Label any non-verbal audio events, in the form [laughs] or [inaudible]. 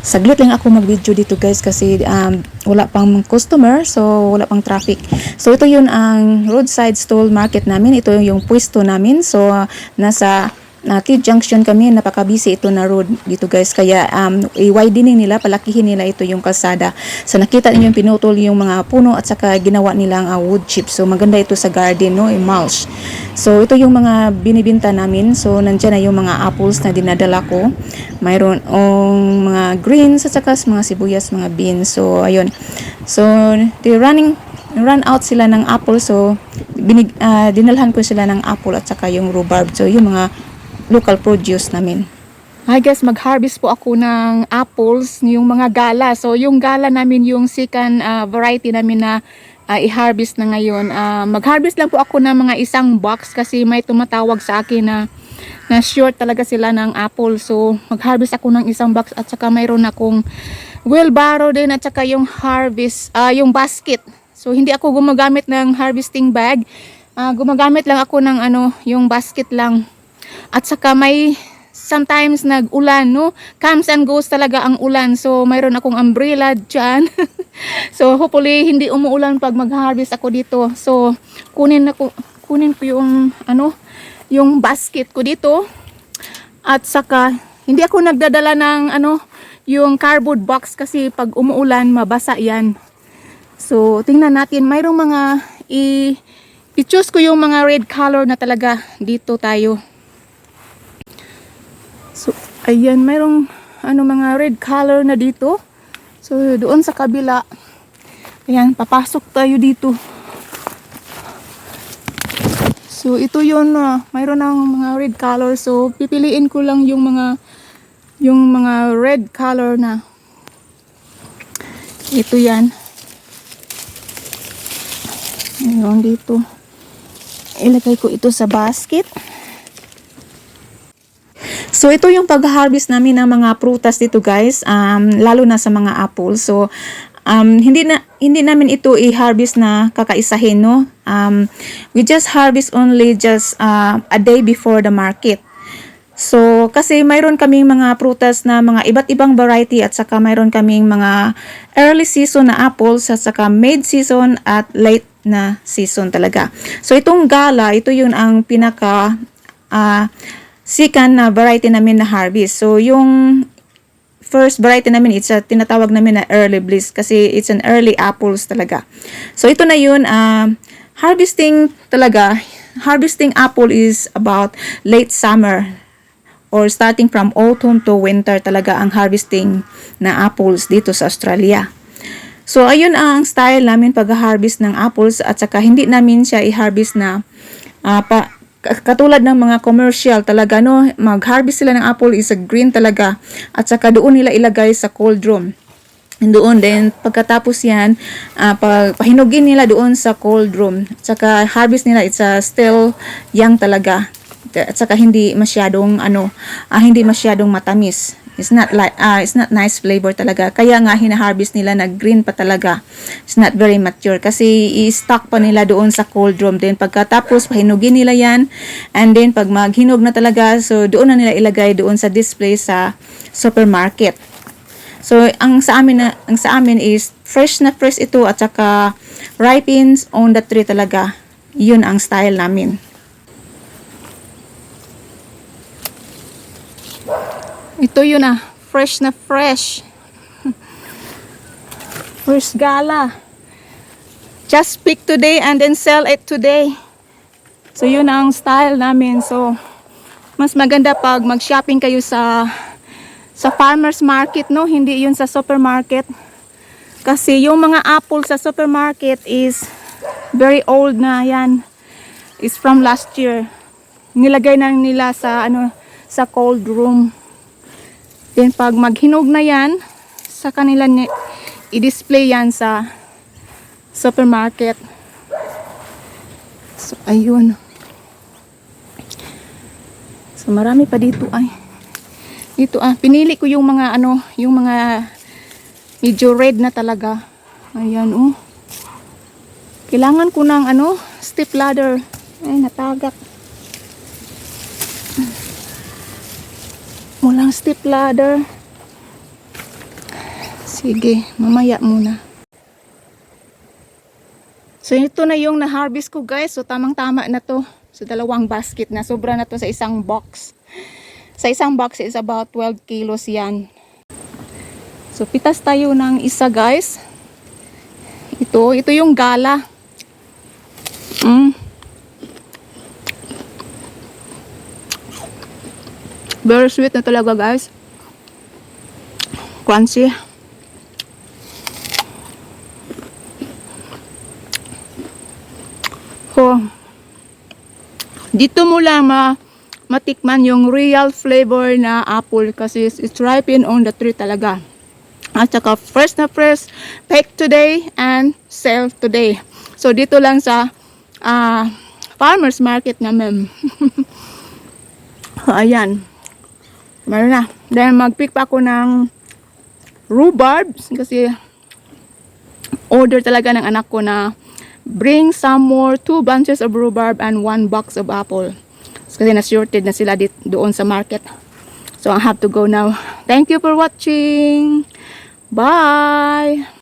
Saglit lang ako mag-video dito guys kasi um, wala pang customer so wala pang traffic. So ito yun ang roadside stall market namin. Ito yung pwesto namin. So nasa na T-junction kami, napaka-busy ito na road dito guys. Kaya um, i-widening nila, palakihin nila ito yung kalsada. So nakita yung pinutol yung mga puno at saka ginawa nilang uh, wood chips. So maganda ito sa garden, no? yung mulch. So ito yung mga binibinta namin. So nandyan na yung mga apples na dinadala ko. Mayroon ong mga greens at saka mga sibuyas, mga beans. So ayun. So they running run out sila ng apple so binig, ah, dinalhan ko sila ng apple at saka yung rhubarb so yung mga local produce namin Hi guys, mag-harvest po ako ng apples, yung mga gala. So yung gala namin yung second ah, variety namin na ah, i-harvest na ngayon. Ah, mag-harvest lang po ako ng mga isang box kasi may tumatawag sa akin na na short talaga sila ng apple. So mag-harvest ako ng isang box at saka mayroon akong wheelbarrow din at saka yung harvest, ah, yung basket. So hindi ako gumagamit ng harvesting bag. Ah, gumagamit lang ako ng ano, yung basket lang. At saka may sometimes nag-ulan, no? Comes and goes talaga ang ulan. So, mayroon akong umbrella dyan. [laughs] so, hopefully, hindi umuulan pag mag-harvest ako dito. So, kunin ako, kunin ko yung, ano, yung basket ko dito. At saka, hindi ako nagdadala ng, ano, yung cardboard box kasi pag umuulan, mabasa yan. So, tingnan natin. Mayroong mga, i- i-choose ko yung mga red color na talaga dito tayo. Ayan, mayroong ano mga red color na dito. So, doon sa kabila. Ayan, papasok tayo dito. So, ito yun, uh, mayroon ng mga red color. So, pipiliin ko lang yung mga yung mga red color na ito yan. Mayroon dito. Ilagay ko ito sa basket. So ito yung pag-harvest namin ng mga prutas dito guys, um, lalo na sa mga apple. So um, hindi na hindi namin ito i-harvest na kakaisahin no. Um, we just harvest only just uh, a day before the market. So, kasi mayroon kaming mga prutas na mga iba't ibang variety at saka mayroon kaming mga early season na apples at saka mid season at late na season talaga. So, itong gala, ito yun ang pinaka ah, second na variety namin na harvest. So, yung first variety namin, it's a, tinatawag namin na early bliss kasi it's an early apples talaga. So, ito na yun, ah, harvesting talaga, harvesting apple is about late summer or starting from autumn to winter talaga ang harvesting na apples dito sa Australia. So, ayun ang style namin pag-harvest ng apples at saka hindi namin siya i-harvest na ah, pa, katulad ng mga commercial talaga no? Mag-harvest sila ng apple is a green talaga. At saka doon nila ilagay sa cold room doon din pagkatapos yan ah, pag pahinugin nila doon sa cold room at saka harvest nila it's a still young talaga. At saka hindi masyadong ano ah, hindi masyadong matamis It's not like ah it's not nice flavor talaga. Kaya nga hina-harvest nila na green pa talaga. It's not very mature kasi i-stock pa nila doon sa cold room din. Pagkatapos pahinugin nila 'yan and then pag maghinog na talaga so doon na nila ilagay doon sa display sa supermarket. So ang sa amin na ang sa amin is fresh na fresh ito at saka ripens on the tree talaga. 'Yun ang style namin. Ito yun ah, fresh na fresh. [laughs] First gala. Just pick today and then sell it today. So yun ang style namin. So mas maganda pag mag-shopping kayo sa sa farmers market, no? Hindi yun sa supermarket. Kasi yung mga apple sa supermarket is very old na yan. It's from last year. Nilagay na nila sa ano sa cold room. Then pag maghinog na yan, sa kanila ni- i-display yan sa supermarket. So ayun. So marami pa dito ay. Dito ah, pinili ko yung mga ano, yung mga medyo red na talaga. Ayan oh. Kailangan ko ng ano, step ladder. Ay, natagak. Walang step ladder. Sige, mamaya muna. So ito na yung na-harvest ko guys. So tamang-tama na to. So dalawang basket na. Sobra na to sa isang box. Sa isang box is about 12 kilos yan. So pitas tayo ng isa guys. Ito, ito yung gala. Mm. Very sweet na talaga guys. Crunchy. So, dito mo lang ma matikman yung real flavor na apple kasi it's, ripened on the tree talaga. At saka fresh na fresh, pick today and sell today. So dito lang sa ah, farmers market namin. [laughs] Ayan. Meron na. Then mag-pick pa ako ng rhubarb kasi order talaga ng anak ko na bring some more two bunches of rhubarb and one box of apple. Kasi na-shorted na sila dit doon sa market. So I have to go now. Thank you for watching. Bye!